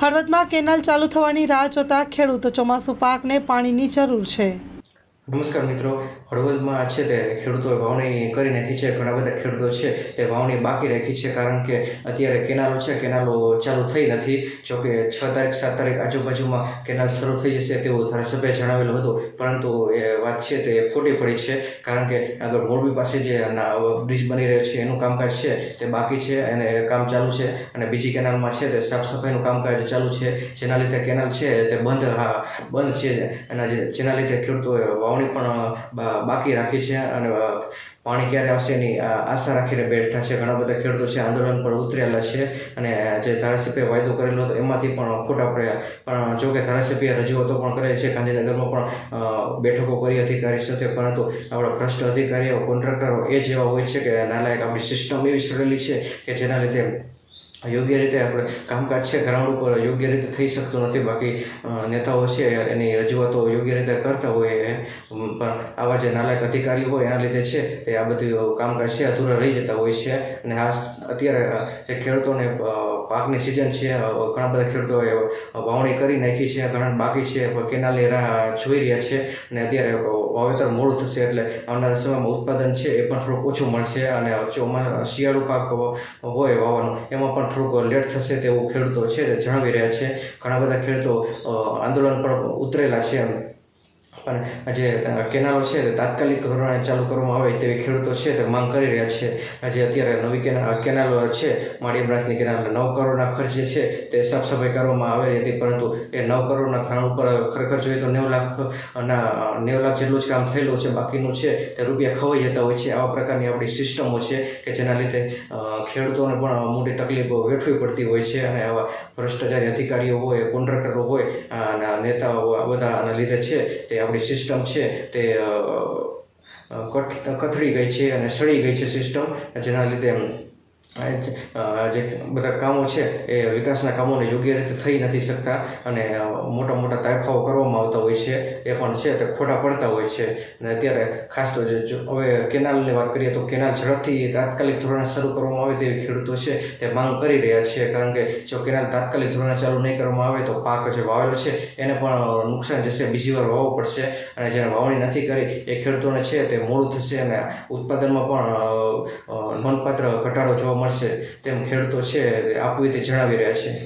હળવદમાં canal ચાલુ થવાની રાહ જોતા ખેડૂતો ચોમાસુ પાકને પાણીની જરૂર છે. નમસ્કાર મિત્રો. હળવદમાં છે તે ખેડૂતોએ વાવણી કરી નાખી છે. ઘણા બધા ખેડૂતો છે તે વાવણી બાકી રાખી છે કારણ કે અત્યારે કેનાલો છે. કેનાલો ચાલુ થઈ નથી. જોકે છ તારીખ, સાત તારીખ આજુબાજુમાં કેનાલ શરૂ થઈ જશે તેવું ધારાસભ્યએ જણાવેલું હતું. પરંતુ એ વાત છે તે ખોટી પડી છે કારણ કે આગળ મોરબી પાસે જે બ્રિજ બની રહ્યો છે એનું કામકાજ છે તે બાકી છે અને કામ ચાલુ છે. અને બીજી કેનાલમાં છે તે સાફ સફાઈનું કામકાજ ચાલુ છે. જેના લીધે કેનાલ છે તે બંધ હા, બંધ છે. અને જેના લીધે ખેડૂતોએ વાવણી પણ બાકી રાખી છે અને પાણી ક્યારે આવશે એની આશા રાખીને બેઠા છે. ઘણા બધા ખેડૂતો છે આંદોલન પર ઉતરેલા છે અને જે ધારાસભ્ય વાયદો કરેલો હતો એમાંથી પણ ખોટા પડ્યા પણ જો કે ધારાસભ્ય રજૂઆતો પણ કરે છે. ગાંધીનગરમાં પણ બેઠકો કરી અધિકારી સાથે, પરંતુ આપણા ભ્રષ્ટ અધિકારીઓ, કોન્ટ્રાક્ટરો એ જેવા હોય છે કે નાલાયક આપણી સિસ્ટમ એવી સડેલી છે કે જેના લીધે યોગ્ય રીતે આપણે કામકાજ છે, ગ્રાઉન્ડ ઉપર યોગ્ય રીતે થઈ શકતું નથી. બાકી નેતાઓ છે, એની રજૂઆતો યોગ્ય રીતે કરતા હોય પણ આવા જે નાલાયક અધિકારીઓ હોય, એના લીધે છે તે આ બધું કામકાજ છે, અધૂરા રહી જતા હોય છે. અને આ અત્યારે જે ખેડૂતોને પાકની સિઝન છે ઘણા બધા ખેડૂતોએ વાવણી કરી નાખી છે, ઘણા બાકી છે પણ કેનાલની રાહ જોઈ રહ્યા છે અને અત્યારે વાવેતર મોડું થશે એટલે આવનારા સમયમાં ઉત્પાદન છે એ પણ થોડુંક ઓછું મળશે અને ચોમા શિયાળુ પાક હોય વાવવાનો, એમાં પણ થોડુંક લેટ થશે તેવું ખેડૂતો છે તે જણાવી રહ્યા છે. ઘણા બધા ખેડૂતો આંદોલન પર ઉતરેલા છે પણ જે કેનાલો છે તે તાત્કાલિક ધોરણે ચાલુ કરવામાં આવે તેવી ખેડૂતો છે તે માંગ કરી રહ્યા છે. આજે અત્યારે નવી કેનાલ છે માળી બ્રાન્ચની કેનાલ નવ કરોડના ખર્ચે છે તે સાફ સફાઈ કરવામાં આવેલી હતી, પરંતુ એ નવ કરોડના ખાણ ઉપર ખરેખર જોઈએ તો નેવું લાખ ના નેવું લાખ જેટલું જ કામ થયેલું છે, બાકીનું છે તે રૂપિયા ખવાઈ જતા હોય છે. આવા પ્રકારની આપણી સિસ્ટમો છે કે જેના લીધે ખેડૂતોને પણ મોટી તકલીફો વેઠવી પડતી હોય છે અને આવા ભ્રષ્ટાચારી અધિકારીઓ હોય, કોન્ટ્રાક્ટરો હોય, અને નેતાઓ આ બધાના લીધે છે તે આપણી સિસ્ટમ છે તે કથળી ગઈ છે અને સળી ગઈ છે સિસ્ટમ જેના લીધે જે બધા કામો છે એ વિકાસના કામોને યોગ્ય રીતે થઈ નથી શકતા અને મોટા મોટા તાયફાઓ કરવામાં આવતા હોય છે, એ પણ છે તે ખોટા પડતા હોય છે. અને અત્યારે ખાસ તો જે હવે કેનાલની વાત કરીએ તો કેનાલ ઝડપથી તાત્કાલિક ધોરણે શરૂ કરવામાં આવે તેવી ખેડૂતો છે તે માંગ કરી રહ્યા છે. કારણ કે જો કેનાલ તાત્કાલિક ધોરણે ચાલુ નહીં કરવામાં આવે તો પાક જે વાવેલો છે એને પણ નુકસાન જશે, બીજી વાર વાવવો પડશે. અને જેને વાવણી નથી કરી એ ખેડૂતોને છે તે મોડું થશે અને ઉત્પાદનમાં પણ નોંધપાત્ર ઘટાડો જોવા મળશે તેમ ખેડૂતો છે તે આપવીથી જણાવી રહ્યા છે.